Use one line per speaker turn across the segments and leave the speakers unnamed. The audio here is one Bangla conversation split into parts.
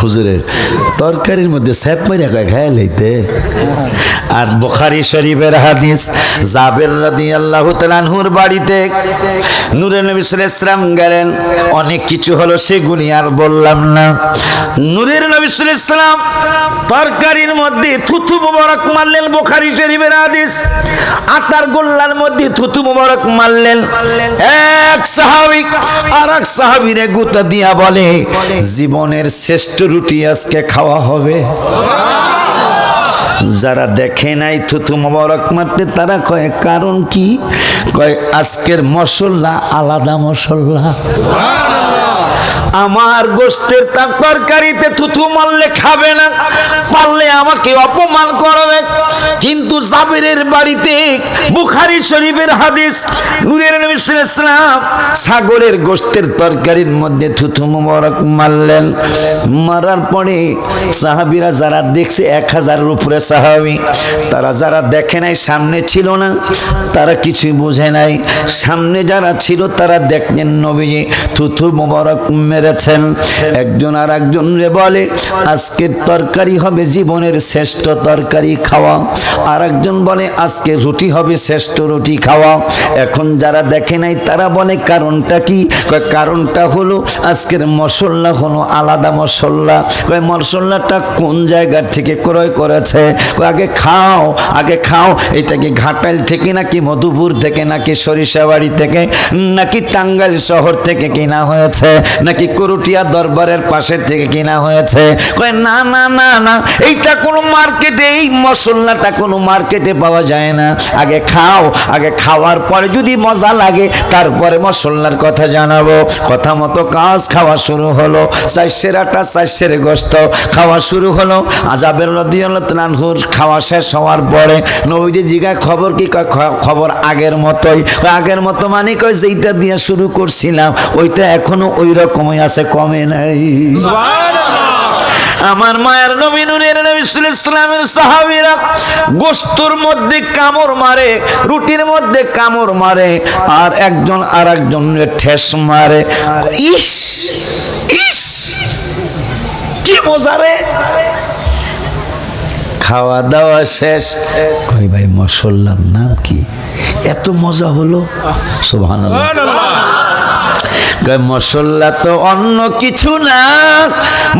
হুজুরে তরকারির মধ্যে স্যাপ মারিয়া কয়, খায় লইতে। আর বোখারি শরীফের হাদিস, জাবের রাদিয়াল্লাহু তাআলাহুর বাড়িতে নূরে নবী সাল্লাম গেলেন। অনেক কিছু হলো সেগুলি আর বললাম না। নূরের নবী সাল্লাল্লাহু তরকারির মধ্যে থুথু মোবারক মারলেন বুখারী শরীফের হাদিস। আটার গোল্লার মধ্যে থুথু মোবারক মারলেন। এক সাহাবী আর এক সাহাবীরে গুতা দিয়া বলে, জীবনের শ্রেষ্ঠ রুটি আজকে খাওয়া হবে। যারা দেখে নাই থুতু মোবারক মারতে, তারা কয়, কারণ কি? কয়, আজকের মশল্লা আলাদা মশলা। আমার গোষ্ঠের তার তরকারিতে থুথু মারলে খাবে না, পারলে আমাকে অপমান করবে। কিন্তু জাবিরের বাড়িতে বুখারি শরীফের হাদিস, নূরের নবী সাগরের গোষ্ঠের তরকারির মধ্যে থুথু মোবারক মারলেন। মারার পরে সাহাবীরা যারা দেখছে, এক হাজারের উপরে সাহাবী, তারা যারা দেখে নাই, সামনে ছিল না, তারা কিছুই বোঝে নাই। সামনে যারা ছিল, তারা দেখলেন নবীজি থুথু মোবারক মেরেছেন একজন আর একজন রে বলে, আজকের তরকারি হবে জীবনের শ্রেষ্ঠ তরকারি খাওয়া। আর একজন বলে, আজকে রুটি হবে শ্রেষ্ঠ রুটি খাওয়া। এখন যারা দেখে নাই, তারা বলে, কারণটা কি? কারণটা হলো আজকের মশলা হলো আলাদা মশলা। কয়, মশলাটা কোন জায়গা থেকে ক্রয় করেছে? আগে খাও আগে খাও। এটা কি ঘাটাইল থেকে নাকি মধুপুর থেকে, নাকি সরিষাবাড়ি থেকে, নাকি টাঙ্গাইল শহর থেকে কেনা হয়েছে, নাকি করুটিয়া দরবারের পাশের থেকে কিনা হয়েছে। কয়, না না না না, এইটা কোনো মার্কেটে, এই মশলাটা কোনো মার্কেটে পাওয়া যায় না। আগে খাও, আগে খাওয়ার পরে যদি মজা লাগে, তারপরে মশলার কথা জানাব। কথা মতো কাজ খাওয়া শুরু হলো। চারশের আটা, চারশের গোস্ত খাওয়া শুরু হলো। আজাবের রদিয়ালহুর খাওয়া শেষ হওয়ার পরে নবীজি জিগায় খবর কি খবর আগের মতোই। আগের মতো মানে কয়, যেইটা দিয়ে শুরু করছিলাম, ওইটা এখনও ওই রকমই আছে কমে নাই। আমার মায়ের নবী নুরের নবী সাল্লাল্লাহু আলাইহি ইসলামের সাহাবীরা গোস্তর মধ্যে কামড় মারে রুটির মধ্যে কামড় মারে আর একজন আর একজনের ঠেস মারে। ইস ইস কি মজা রে। খাওয়া দাওয়া শেষ। কই ভাই মশলার নাম কি? এত মজা হলো? সুবহানাল্লাহ। কয়, মশলা তো অন্য কিছু না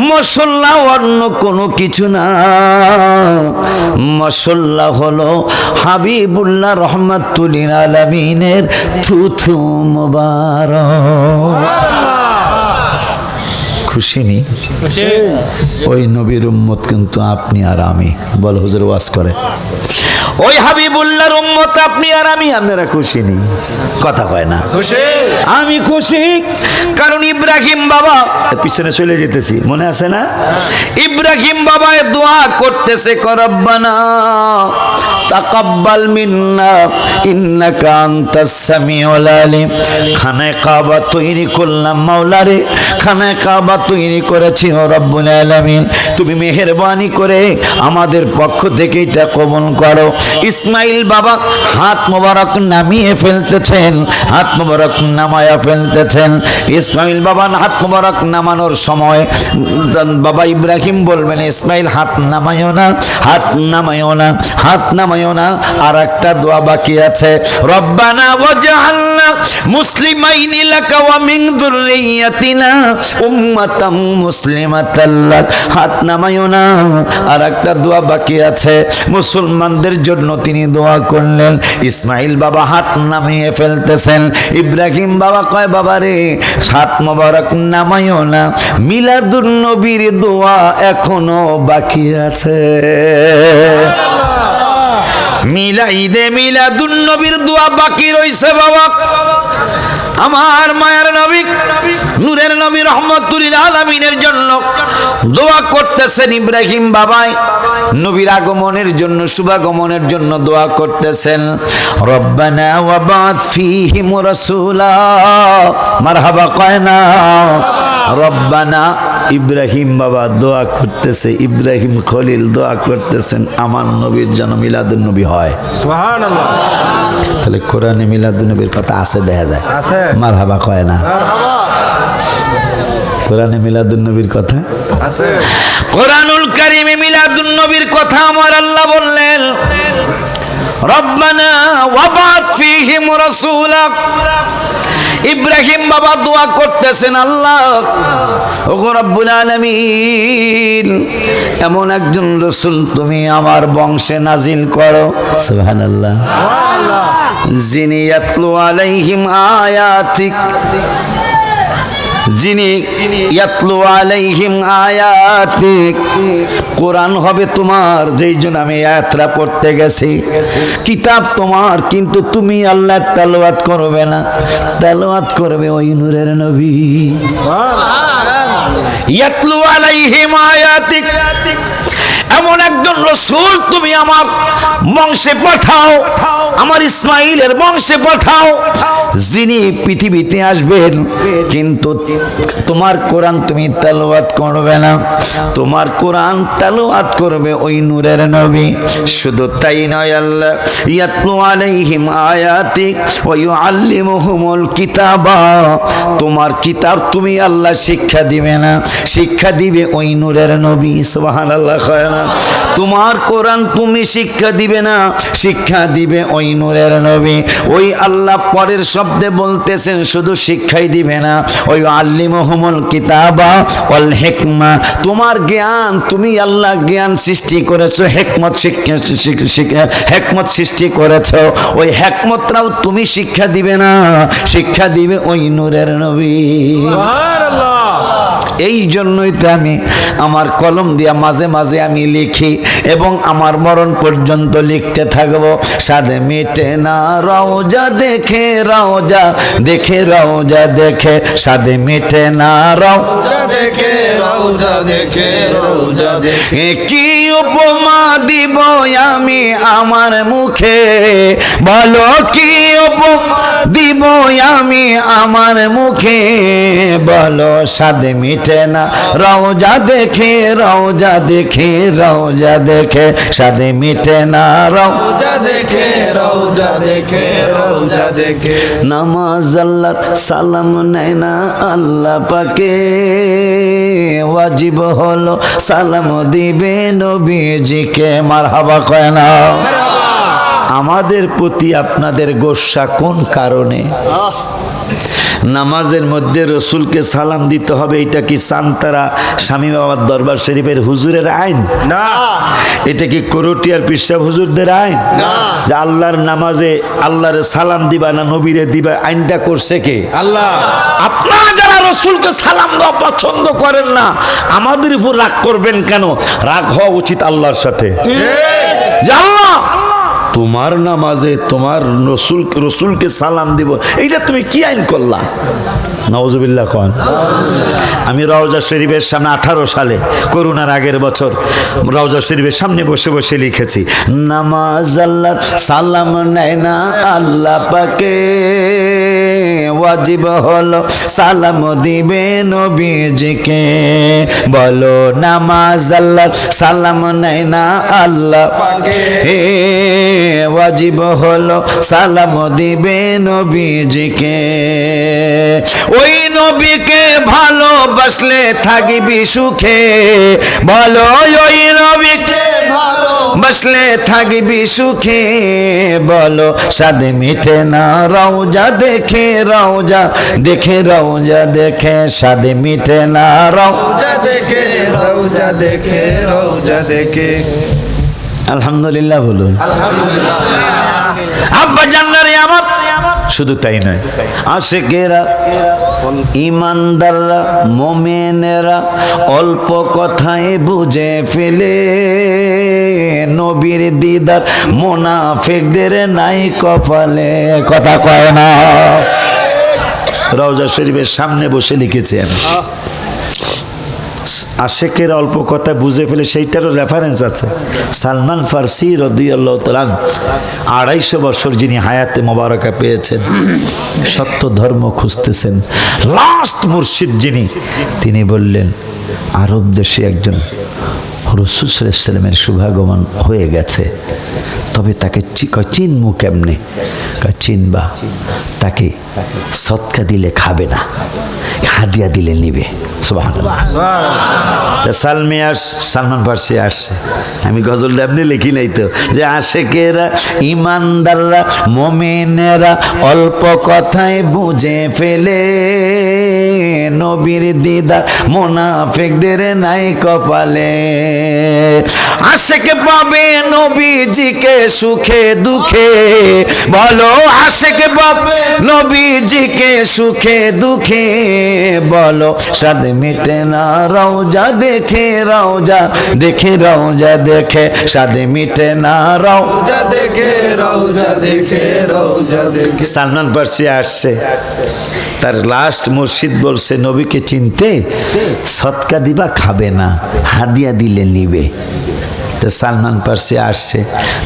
মশল্লা অন্য কোনো কিছু না। মশল্লা হলো হাবিবুল্লাহ রহমাতুলিন আলমিনের থুথু মুবারক। খুশি নি? ওই নবীর উম্মত কিন্তু আপনি আর আমি। বল হুজুর ওয়াজ করে। ওই হাবিবুল্লাহর উম্মত আপনি আর আমি আপনারা খুশি নি? কথা কয় না। আমি খুশি কারণ ইব্রাহিম বাবা পিছনে চলে যেতেছি মনে আছে না? ইব্রাহিম বাবা দোয়া করতেছে করব্বানা তাকাব্বাল মিন্না, ইন্নাকা আনতাস সামিউল আলিম। খানায় কাবা তৈরি করলাম মাওলারে, খানায় কাবা তৈরি করেছি ও রব্বুল আলামিন। তুমি মেহেরবানি করে আমাদের পক্ষ থেকে এটা কবুল করো। ইসমাইল বাবা হাত মোবারক নামিয়ে ফেলতেছেন, হাত মোবারক নামায়া ফেলতেছেন। ইসমাইল বাবা হাত মোবারক নামানোর সময় বাবা ইব্রাহিম বলবেন, ইসমাইল, হাত নামায়ও না, হাত নামায়ও না, হাত নামায়ও না আর একটা দোয়া বাকি আছে। রব্বানা ওয়াজআলনা মুসলিমাইনি লাকা ওয়া মিন যুররিয়াতিনা উম্মাতাম মুসলিমাতাল লাক। হাত নামায়ও না আর একটা দোয়া বাকি আছে। মুসলমানদের জন্য তিনি দোয়া করলেন। ইসমাইল বাবা হাত নামিয়ে ফেলতেছেন। ইব্রাহিম বাবা কয়, বাবা রে, হাত মোবারক নামাইও না। মিলাদুন নবীর দোয়া এখনও বাকি আছে। মিলাইদে মিলাদুন নবীর দোয়া বাকি রইছে বাবা। আমার মায়ের নবী, নূরের নবী রহমতুল আলমিনের জন্য দোয়া করতেছেন ইব্রাহিম বাবাই। নবীর আগমনের জন্য, শুভাগমনের জন্য দোয়া করতেছেন। রব্বানা ওয়াবাদ ফিহিম রাসূলা। মারহাবা কয় না। রব্বানা ইব্রাহিম বাবা দোয়া করতেছে ইব্রাহিম খলিল দোয়া করতেছেন আমার নবীর যেন মিলাদুন নবী হয় তাহলে কোরআনে মিলাদুন নবীর কথা আছে দেখা যায়।
মার
হাবা কয় না? কোরআনে মিলাদুন নবীর কথা?
আছে।
কোরআনুল কারিমে মিলাদুন নবীর কথা আমার আল্লাহ বললেন রব্বানা ওয়াবাত ফীহিম রাসূলা ইব্রাহিম বাবা দোয়া করতেছেন আল্লাহ। ওগো রব্বুল আলামিন এমন একজন রসুল তুমি আমার বংশে নাজিল করো। সুবহানাল্লাহ। যিনি ইয়াতলু আলাইহিম আয়াতিক। যিনি ইয়াতলু আলাইহিম আয়াতিক কোরআন হবে তোমার, যেই জন্য আমি আয়াতরা পড়তে গেছি। কিতাব তোমার, কিন্তু তুমি আল্লাহ তেলাওয়াত করবে না। তেলাওয়াত করবে ওই নূরের নবী। ইয়াতলু আলাইহিম আয়াতিক এমন একজন রসুল তুমি আমার বংশে পাঠাও আমার ইসমাইলের বংশে পাঠাও। যিনি পৃথিবীতে আসবেন কিন্তু তোমার কোরআন তুমি তেলাওয়াত করবে না। তোমার কোরআন তেলাওয়াত করবে ওই নূরের নবী। শুধু তাই নয় আল্লাহ ইয়াতলু আলাইহিম আয়াতিক ওয়া ইউআল্লিমুহুমুল কিতাবা। তোমার কিতাব তুমি আল্লাহ শিক্ষা দিবে না। শিক্ষা দিবে ওই নূরের নবী সুবহানাল্লাহ কয় না। তোমার কোরআন তুমি শিক্ষা দিবে না, শিক্ষা দিবে ওই নূরের নবী। ওই আল্লাহ পরের শব্দে বলতেছেন, শুধু শিক্ষাই দিবে না। ওই আল্লিমহুমুল কিতাবা ওয়াল হিকমা। তোমার জ্ঞান, তুমি আল্লাহ জ্ঞান সৃষ্টি করেছ, হেকমত শিক্ষা হেকমত সৃষ্টি করেছ। ওই হেকমতটাও তুমি শিক্ষা দিবে না, শিক্ষা দিবে ওই নূরের নবী। এই জন্যই তো আমি আমার কলম দিয়া মাঝে মাঝে আমি লিখি এবং আমার মরণ পর্যন্ত লিখতে থাকব। সাদে মেটে না, রওজা দেখে রওজা দেখে রওজা দেখে। সাদে মেটে না রও
রওজা দেখে রওজা দেখে রওজা দেখে।
কি উপমা দিব আমি আমার মুখে? বলো কি দিব আমি আমার মুখে। বলো সাদে মিটে না। রওজা দেখে রওজা দেখে রওজা দেখে। সাদে মিটে না
রওজা দেখে রওজা দেখে রওজা দেখে।
নামাজ আল্লাহর সালাম নেয় না আল্লাহ পাকে। ওয়াজিব হলো সালাম দিবে নবীজিকে। মারহাবা কয় না। আমাদের প্রতি আপনাদের গোসা কোন কারণে? নামাজের মধ্যে রসুলকে সালাম দিতে হবে এটা কি সান্তারা স্বামী বাবার দরবার শরীফের হুজুরের আইন?
না।
এটা কি করটিয়ার পিসাব হুজুরদের আইন?
না।
যে আল্লাহর নামাজে আল্লাহরে সালাম দিবা না নবীরে দিবা আইনটা করছে কে?
আল্লাহ।
আপনারা যারা রসুলকে সালাম দেওয়া পছন্দ করেন না আমাদের উপর রাগ করবেন কেন? রাগ হওয়া উচিত আল্লাহর সাথে। যে আল্লাহ তোমার নামাজে তোমার রসুল, রসুলকে সালাম দিব। এইটা তুমি কি আইন করলা? নওয়াজবিল্লাহ কন। আমি রওজা শরীফের সামনে আঠারো সালে, করোনার আগের বছর, রওজা শরীফের সামনে বসে বসে লিখেছি, নামাজ আল্লাহ সালাম নেয় না, আল্লাহ পাকে ওয়াজিব হলো, সালাম দিবে নবীজিকে। বলো, নামাজ আল্লাহ সালাম নেয় না, আল্লাহ
পাকে।
ওয়াজিব হলো সালাম দিবে নবীজিকে। ওই নবীকে ভালোবাসলে থাকিবি সুখে। বলো, ওই নবীকে বসলে থাকবি সুখে। বলো সাদে মিটে না, রওজা দেখে রওজা দেখে রওজা দেখে সাদে মিটে না রও
রওজা দেখে রওজা দেখে রওজা দেখে।
আলহামদুলিল্লাহ বলুন। আব্বা জান্নারে আমার। শুধু তাই নয় আশেকেরা ইমানদাররা মোমেনেরা অল্প কথায় বুঝে ফেলে। নবীর দিদার মোনাফেকদের নাই কপালে কথা কয় না। রওজা শরীফের সামনে বসে লিখেছি আমি আশেকের অল্প কথা বুঝে ফেলে সেইটারও রেফারেন্স আছে। সালমান ফার্সি রদিয়াল্লাহ তালান আড়াইশো বছর যিনি হায়াতে মোবারকা পেয়েছেন, সত্য ধর্ম খুঁজতেছেন। লাস্ট মুর্শিদ যিনি, তিনি বললেন, আরব দেশে একজন রসুল শুভাগমন হয়ে গেছে। তবে তাকে চিনমু কেমনে? চিনবা, তাকে সৎকা দিলে খাবে না, হাদিয়া দিলে নিবে। সুবহানাল্লাহ। তা সালমি আস, সালমান ফার্সি আসছে। আমি গজলটা আপনি লিখি নাই তো। যে আশেকেরা, ইমানদাররা, মোমেনেরা অল্প কথায় বুঝে ফেলে। নবীর দিদার মোনাফেকদের নাই কপালে। আশেকে পাবে নবীজিকে সুখে দুঃখে। বলো, আশেকে পাবে নবীজিকে সুখে দুঃখে। বলো সাদ মিটে না রওজা দেখে রওজা দেখে রওজা দেখে সাদে মিটে না রও
রওজা দেখে রওজা দেখে রওজা দেখে।
সালমান পার্সি আসছে। তার লাস্ট মসজিদ বলছে নবীকে চিনতে সৎকা দিবা খাবে না। হাদিয়া দিলে নিবে। তো সালমান পার্সি আসছে,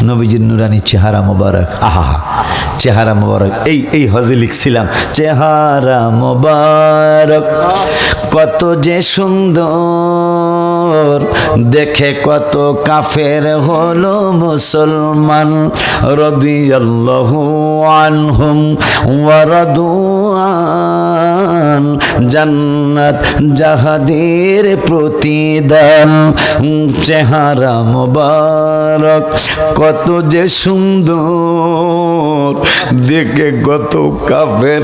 নবীজির নুরানি চেহারা মোবারক, আহা, চেহারা মোবারক, এই এই হজে লিখছিলাম, চেহারা মোবারক, কত যে সুন্দর, দেখে কত কাফের হলো মুসলমান, রদিয়াল্লাহু আনহুম ওয়ারাদুয়ান জান্নাত জাহাদের প্রতিদান, চেহারা মোবারক কত যে সুন্দর। দেখে কত কাফের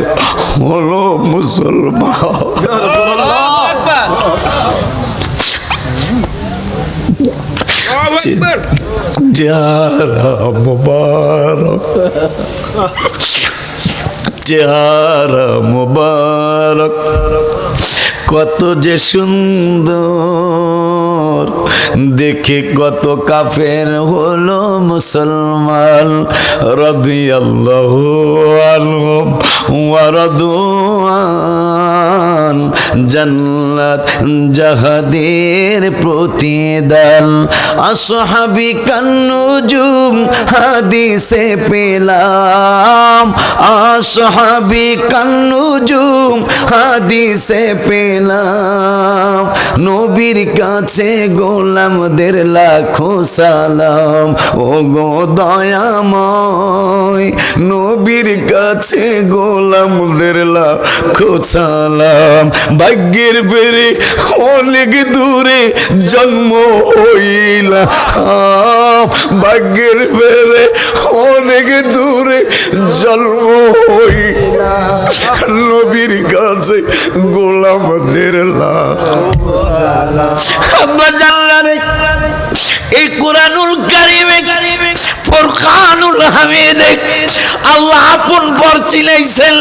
হলো মুসলমান। চেহারা মোবারক। চেহারা মোবারক। কত যে সুন্দর। দেখে কত কাফের হলো মুসলমান। ওয়া রাদুয়ান জান্নাত জাহাদের প্রতিদান। আসহাবি কান্নুজুম হাদিসে পেলাম। আসহাবি কান্নুজুম হাদিসে পেলাম। নবীর কাছে গোলামদের লাখো সালাম। ও গো দয়াময়, নবীর কাছে গোলামদের লাখো সালাম। ভাগ্যের পেরে অনেক দূরে জন্ম হইলাম। ভাগ্যের পেরে অনেক দূরে জন্ম হইলাম। নবীর কাছে গোলামদের লাখ আব্বা জানলারে এই কোরআনুল কারিমে ফরকানুল হামিদে আল্লাহ আপন পর চিনাইছেন।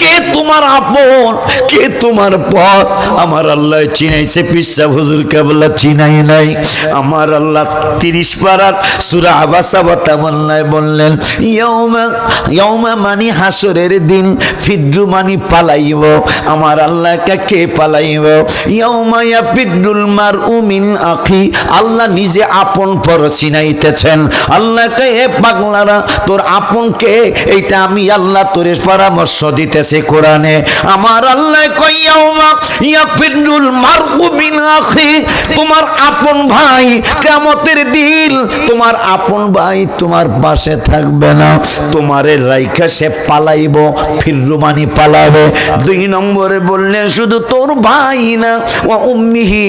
কে তোমার আপন? কে তোমার পথ? আমার আল্লাহ চিনাইছে, পিসা হুজুর কেবলা চিনাই নাই। আমার আল্লাহ তিরিশ পাড়ার সুরা আবাসা বতামল্লায় বললেন ইয়ৌমা ইয়ৌমা মানি হাসরের দিন, ফিদ্রু মানি পালাইব। আমার আল্লাহকে কে পালাইব? ইয়ৌমা ইয়াফিদ্রুল মার উমিন আখি। আল্লাহ নিজে আপন পর চিনাইতেছেন। আল্লাহকে এ পাগলারা তোর আপন কে এইটা আমি আল্লাহ তোর পরামর্শ দিতেছে কোরআনে। আমার আল্লাহ কইয়াউমা ইয়াফিদ্রুল মার উমিন আখি, তোমার আপন ভাই কিয়ামতের দিন, তোমার আপন ভাই তোমার পাশে থাকবে না। তোমারে রাইখা সে পালাইব ফিররুমানি পালাবে। দুই নম্বরে বললেন, শুধু তোর ভাই না ও উম্মিহি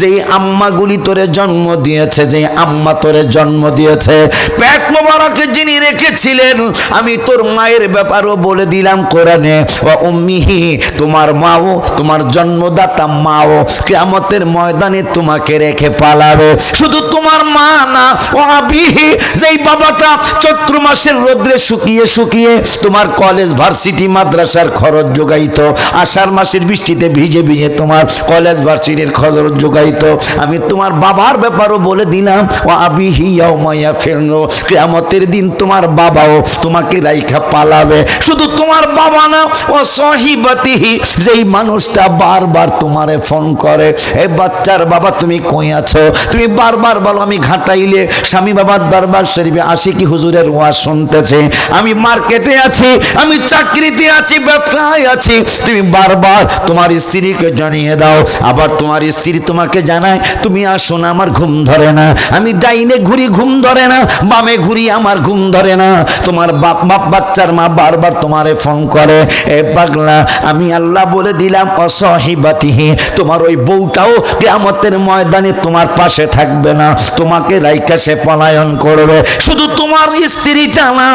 যে আম্মাগুলি তোরে জন্ম দিয়েছে যে আম্মা তোরে জন্ম দিয়েছে পেট মোবারকে যিনি রেখেছিলেন, আমি তোর মায়ের ব্যাপারও বলে দিলাম কোরআনে। ও উম্মিহি, তোমার মাও, তোমার জন্মদাতা মাও কেয়ামতের ময়দানে তোমাকে রেখে পালাবে। শুধু তোমার মা না, ও আবিহি, যেই বাবাটা চৈত্র মাসের রোদ্রে শুকিয়ে শুকিয়ে তোমার কলেজ ভার্সিটি মাদ্রাসার খরচ যোগাইত, আষাঢ় মাসের বৃষ্টিতে ভিজে ভিজে তোমার কলেজ ভার্সিটির খরচ যোগাইত। আমি তোমার বাবার ব্যাপারও বলে দিলাম, ও আবিহি মাইয়া ফেরনো কেয়ামতের দিন তোমার বাবাও তোমাকে রাইখা পালাবে। শুধু তোমার বাবা না, ও সহিবাতিহি, যেই মানুষটা বারবার তোমারে ফোন করে, এ বাচ্চার বাবা, তুমি কই আছো? তুমি বারবার বলো, আমি ঘাটাইলে স্বামী বাবার দরবার শরীফে আসি কি হুজুরের ওয়াজ শুনতেছে? আমি মার্কেটে আছি, আমি চাকরিতে আছি, ব্যবসায় আছি। তুমি বারবার তোমার স্ত্রীকে জানিয়ে দাও, আবার তোমার স্ত্রী তোমাকে জানায়, তুমি আসো না, আমার ঘুম ধরে না। আমি ডাইনে ঘুরি, ঘুম ধরে না। বামে ঘুরি, আমার ঘুম ধরে না। তোমার বাপ বাপ বাচ্চার মা বারবার তোমার ফোন করে, এ পাগলা, আমি আল্লাহ বলে দিলাম, অসহিবাতিহি, তোমার ওই বউটাও কেয়ামতের ময়দানে তোমার পাশে থাকবে না। তোমাকে রাইকা সে পলায়ন করবে। শুধু তোমার স্ত্রীটা না,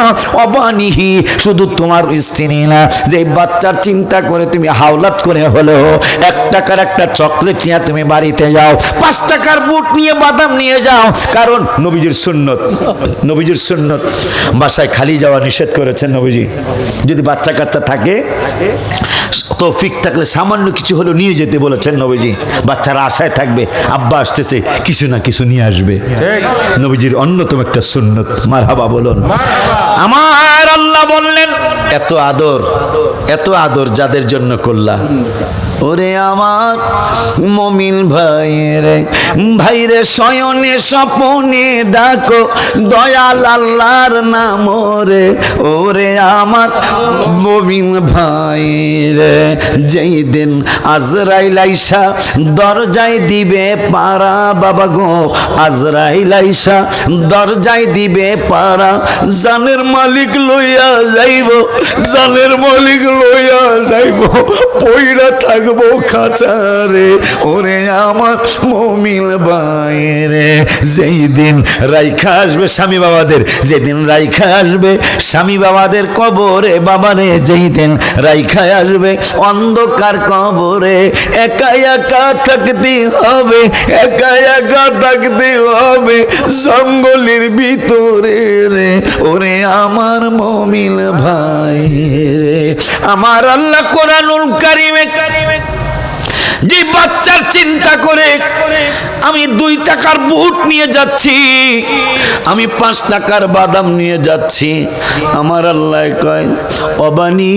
অবানিহি, শুধু তোমার স্ত্রী না। যে বাচ্চার চিন্তা করে তুমি হাওলাত করে হলেও, এক টাকার একটা চকলেট নিয়ে তুমি বাড়িতে যাও, পাঁচ টাকার বুট নিয়ে বাদাম নিয়ে যাও, কারণ নবীজির সুন্নত। নবীজির সুন্নত। বাসায় খালি যাওয়া নিষেধ করেছেন নবীজি। যদি বাচ্চা কাচ্চা থাকে তৌফিক থাকলে সামান্য কিছু হলেও নিয়ে যেতে বলেছেন নবীজি। বাচ্চারা আশায় থাকবে আব্বা আসতেছে কিছু না কিছু নিয়ে আসবে। নবীজির অন্যতম একটা সুন্নত মার হাবা বলুন আমার আল্লাহ বললেন এত আদর এত আদর যাদের জন্য করলাম। ওরে আমার মমিন ভাইরে ভাইরে শয়নে স্বপনে ডাকো, দয়াল আল্লাহর নাম রে ওরে আমার মমিন ভাইরে যেই দিন আজরাইল আইসা দরজায় দিবে পারা, বাবা গো, আজরাইল আইসা দরজায় দিবে পারা, জানের মালিক লইয়া যাইব জানের মালিক লইয়া যাইব, পইরা থাকব খাঁচারে। ওরে আমার মমিল বাইরে যেই দিন রাইখা আসবে স্বামী বাবাদের, যেদিন রাইখা আসবে স্বামী বাবাদের কবরে, বাবারে যেই দিন রাইখা আসবে অন্ধকার কবরে একা একা থাকতে হবে একা একা থাকতে হবে জঙ্গলের ভিতরে রে। ওরে আমার মমিল ভাই আমার আল্লাহ কোরআনুল কারিমে কারিমে যে বাচ্চার চিন্তা করে, আমি দুই টাকার বুট নিয়ে যাচ্ছি, আমি পাঁচ টাকার বাদাম নিয়ে যাচ্ছি। আমার আল্লাহ কয়, অবানি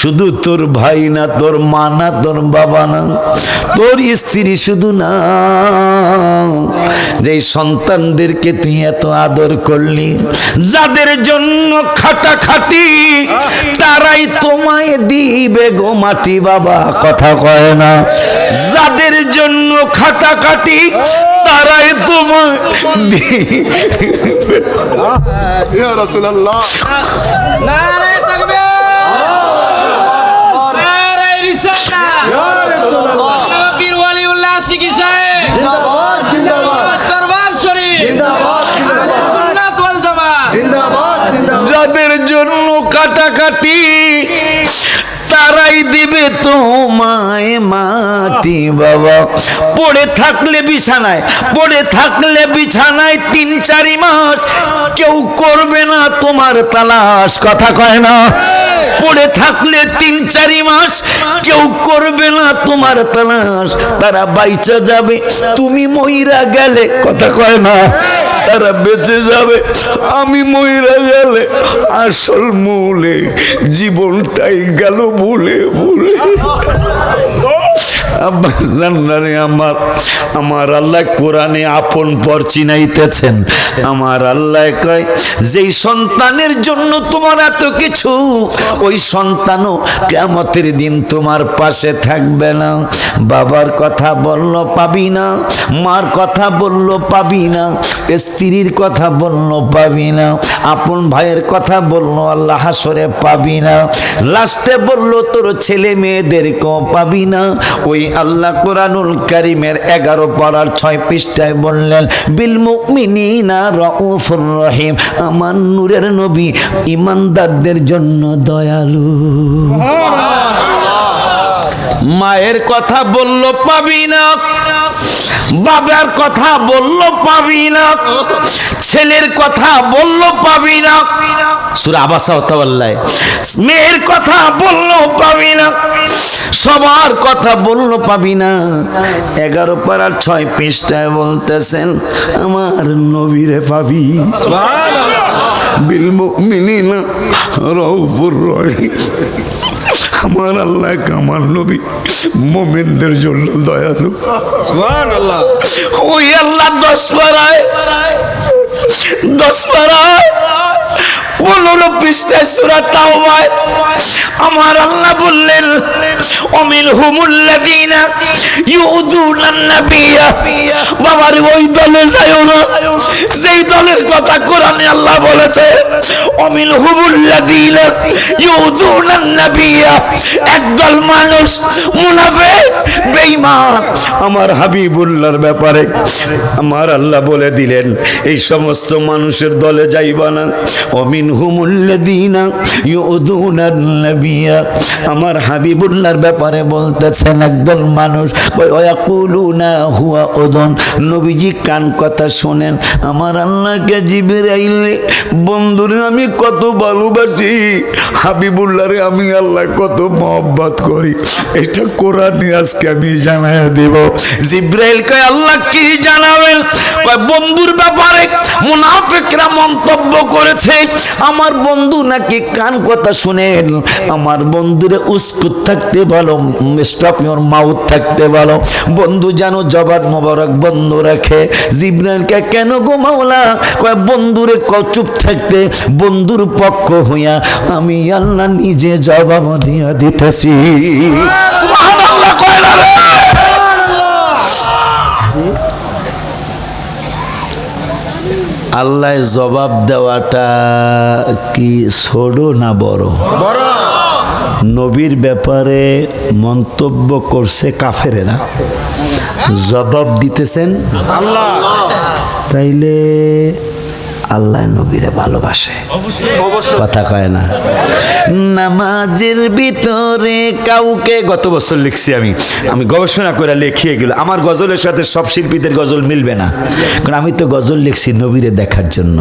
শুধু তোর ভাই না তোর মা না তোর বাবা না তোর স্ত্রী শুধু না। যে সন্তানদেরকে তুই এত আদর করলি যাদের জন্য খাটাখাটি তারাই তোমায় দিবে গো মাটি বাবা কথা কয় না। যাদের জন্য খাটাখাটি তারাই তোমায় দিবে।
ইয়া রাসূলুল্লাহ।
নারায়ে তাকবীর।
মাটি বাবা। পড়ে থাকলে বিছানায়, পড়ে থাকলে বিছানায় তিন চারি মাস। কেউ করবে না তোমার তালাশ, কথা কয় না। পড়ে থাকলে তিন চারি মাস, কেউ করবে না তোমার তালাশ। তারা বাইচা যাবে, তুমি মইরা গেলে, কথা কয় না। তারা বেঁচে যাবে, আমি মইরা গেলে, আসল মূলে জীবনটাই গেল ভুলে ভুলে। আমার। আমার আল্লাহ কোরআনে আপন পর চিনাইতেছেন। আমার আল্লাহ কয়, যেই সন্তানের জন্য তোমার এত কিছু, ওই সন্তানও কেমতের দিন তোমার পাশে থাকবে না। বাবার কথা বলল, পাবি না। মার কথা বলল, পাবি না। স্ত্রীর কথা বলল, পাবি না। আপন ভাইয়ের কথা বলল, আল্লাহ হাসরে পাবি না। লাস্টে বলল, তোর ছেলে মেয়েদেরকেও পাবি না। ওই আল্লাহ কোরআনুল কারিমের এগারো পাড়ার ছয় পৃষ্ঠায় বললেন বিল রউফুর রহিম, আমার নূরের নবী ইমানদারদের জন্য দয়ালু। মায়ের কথা বলল পাবি না, বাবার কথা বলল পাবি না, ছেলের কথা বলল পাবি না। সুরা আবাসা হতাল্লায় মেয়ের কথা বলল পাবি না সবার কথা বলল পাবি না। এগারো পাড়ার ছয় পৃষ্ঠায় বলতেছেন আমার নবীরে পাবি। বিল না রউফুর রহিম। আমার আল্লাহ আমার নবী মোমেনদের জন্য দয়ালু।
সুবহানাল্লাহ।
ওই আল্লাহ দশ পাড়ায় দশ পাড়ায় পনেরো পৃষ্ঠায় সুরা তাওবায় আমার আল্লাহ বললেন অমিল হুমুল্লাদিনা ইউদুনান নাবিয়া। বাবার ওই দলে যাইও না যেই দলের কথা কোরআনে আল্লাহ বলেছে অমিল হুমুল্লাদিনা ইউদুনান নাবিয়া। একদল মানুষ মুনাফিক, বেঈমান। আমার হাবিবুল্লাহর ব্যাপারে আমার আল্লাহ বলে দিলেন, এই সমস্ত মানুষের দলে যাইবা না। অমিন হুমুল্লাদিনা ইউদুনান নাবিয়া আমার হাবিবুল্লাহর ব্যাপারে বলতেছেন একদল মানুষ ওয়াকুলুনা হুয়া ওদন নবীজি কান কথা শোনেন, আমার আল্লাহকে জিবরাইলে বন্ধুরে আমি কত ভালোবাসি, হাবিবুল্লাহরে আমি আল্লাহ কত মহব্বত করি। এটা কোরআনে আজকে আমি জানাই দেব। জিব্রাইল কয়, আল্লাহ কি জানাবেন? কয়, বন্ধুর ব্যাপারে মুনাফিকরা মন্তব্য করেছে, আমার বন্ধু নাকি কান কথা শুনেন? আমার বন্ধুরে উস্কুত থাকতে ভালো স্টপ ইওর মাউথ থাকতে ভালো। বন্ধু যেন জবাব মোবারক বন্ধ রাখে। জিব্রাইলকে কেন গো মাওলা? কয়, বন্ধুরে চুপ থাকতে, বন্ধুর পক্ষ হইয়া আমি আল্লাহ নিজে জবাব দিয়া দিতেছি। আল্লাহ জবাব দেওয়াটা কি ছোট না বড়? নবীর ব্যাপারে মন্তব্য করছে কাফেরেরা। জবাব দিতেছেন? তাইলে আল্লাহ নবীরে ভালোবাসে। কথা কয় না। নামাজের ভিতরে কাউকে গত বছর লিখছি আমি। আমি গবেষণা করে লিখিয়ে গেল আমার গজলের সাথে সব শিল্পীদের গজল মিলবে না। কারণ আমি তো গজল লিখছি নবীরে দেখার জন্য।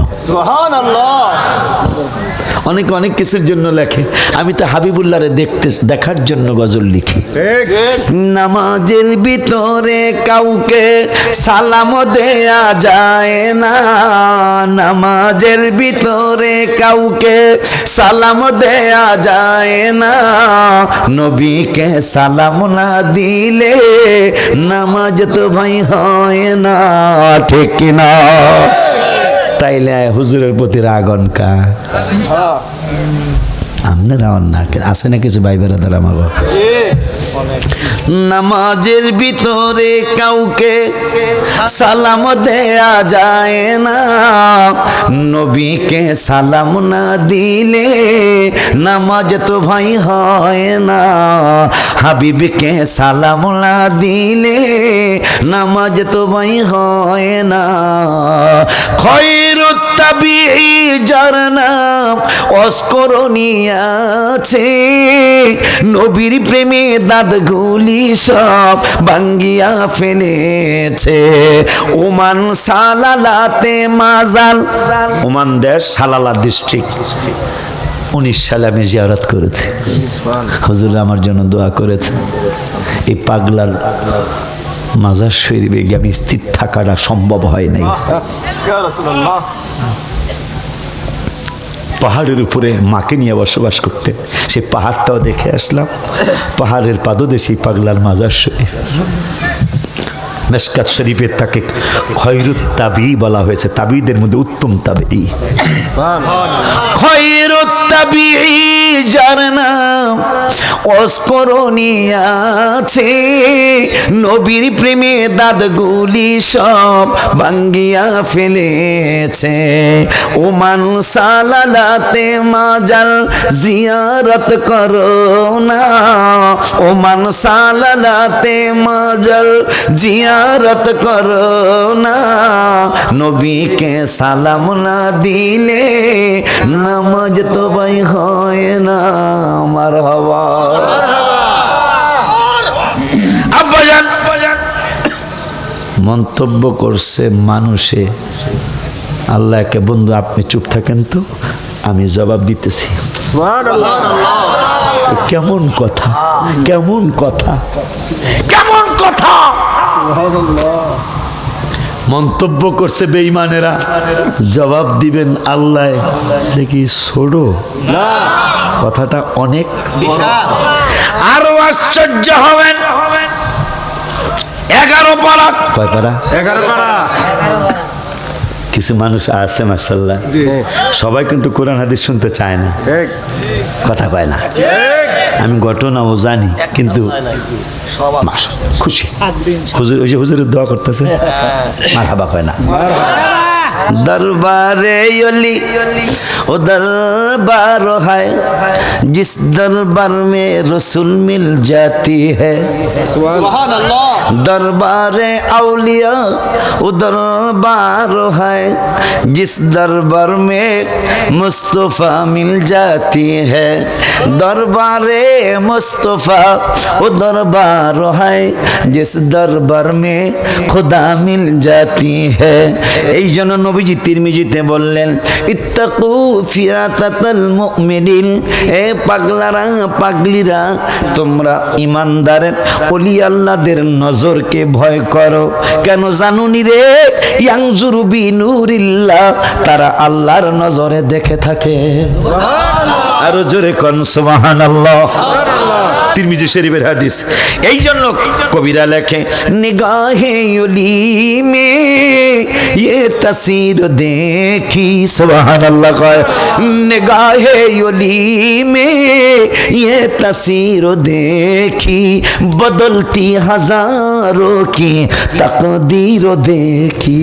অনেকে অনেক কিছুর জন্য লেখে। আমি তো হাবিবুল্লাহরে দেখতে দেখার জন্য গজল লিখি। নামাজের ভিতরে কাউকে সালাম দেয়া যায় না। নামাজের ভিতরে কাউকে সালাম দেয়া যায় না। নবীকে সালাম না দিলে নামাজ তো ভাই হয় না ঠিক না তাইলে হুজুরের প্রতি রাগন কা আপনারা না আছে না কিছু ভাই বেড়াদার আমার নামাজের ভিতরে কাউকে সালাম দেয়া যায় না। নবীকে সালাম না দিলে নামাজ তো ভাই হয় না। হাবিবকে সালাম না দিলে নামাজ তো ভাই হয় না। খৈরুত তাবিঈ যার নাম অস্করণীয় আছে নবীর প্রেমে দাঁতগুলি সব ভাঙ্গিয়া ফেলেছে। ওমান সালালাতে মাজাল। ওমান দেশ সালালা ডিস্ট্রিক্ট উনিশ সালে আমি জিয়ারত করেছি। হুজুর আমার জন্য দোয়া করেছে। এই পাগলার মাজার শরীরে গিয়ে আমি স্থির থাকাটা সম্ভব হয় নাই। পাহাড়ের উপরে মাকে নিয়ে বসবাস করতেন সে পাহাড়টাও দেখে আসলাম। পাহাড়ের পাদদেশেই পাগলার মাজার শরীফ। মেসকাত শরীফের তাকে খয়রুত তাবি বলা হয়েছে। তাবিদের মধ্যে উত্তম তাবি। খয়রুত তাবি। আছে নবীর প্রেমে দাঁতগুলি সব ভাঙ্গিয়া ফেলেছে। ওমান সালালাতে মাজার জিয়ারত করো না। ওমান সালালাতে মাজার জিয়ারত করো না। নবীকে সালাম না দিলে নামাজ তো ভাই হয় না আমার হওয়া। আব্বাজান। মন্তব্য করছে মানুষে। আল্লাহ আল্লাহকে বন্ধু আপনি চুপ থাকেন তো আমি জবাব দিতেছি। কেমন কথা? কেমন কথা? কেমন কথা? মন্তব্য করছে বেঈমানেরা। জবাব দিবেন আল্লাহ। দেখি ছোড়ো কথাটা অনেক। আরও আশ্চর্য হবেন। এগারো পারা। কয় পারা?
এগারো পারা।
কিছু মানুষ আছে মার্শাল্লাহ সবাই কিন্তু কোরআন হাদিস শুনতে চায় না। কথা কয় না। আমি ঘটনাও জানি কিন্তু খুশি। হুজুর ওই যে হুজুরের দোয়া করতেছে মার হাবা কয় না। दरबारे योली ओ दरबार है जिस दरबार में रसूल मिल जाती है दरबारे औलिया ओ दरबार है जिस दरबार में मुस्तफ़ा मिल जाती है दरबारे मुस्तफ़ा ओ दरबार है जिस दरबार में खुदा मिल जाती है এই জন্য নবীজি তিরমিজিতে বললেন ইত্তাকু ফিরাতাতাল মুমিনিন এ পাগলারা পাগলিরা তোমরা ইমানদারের ওলি আল্লাহদের নজরকে ভয় করো। কেন জানুনি রে? ইয়াংজুরু বিনুরিল্লাহ তারা আল্লাহর নজরে দেখে থাকে। আরও জোরে কন সুবহানাল্লাহ। তিরমিজি শরীফের হাদিস এই জন্য কবিরা লেখে নিগাহে উলি মে ये तस्वीर देखी सुभान अल्लाह कहे निगाहे उली में ये तस्वीर देखी बदलती हजारों की तकदीर देखी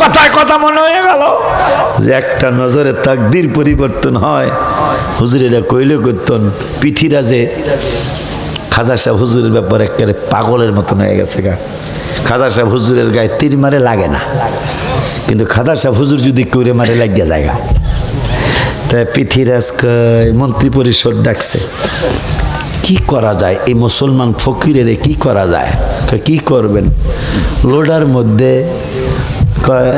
কথায় কথা মনে হয়ে গেল। যে একটা নজরে তাকদির পরিবর্তন হয়। হুজুরেরা কইলে করতেন, পৃথিরাজে খাজা সাহেব হুজুরের ব্যাপারে একেবারে পাগলের মতন হয়ে গেছে গা। খাজা সাহেব হুজুরের গায়ে তীর মারে লাগে না। কিন্তু খাজা সাহেব হুজুর যদি করে মারে লাগিয়া জায়গা তাই পৃথিরাজ মন্ত্রী পরিষদ ডাকছে, কি করা যায়? এই মুসলমান ফকিরের কি করা যায়? কি করবেন? লোডার মধ্যে Because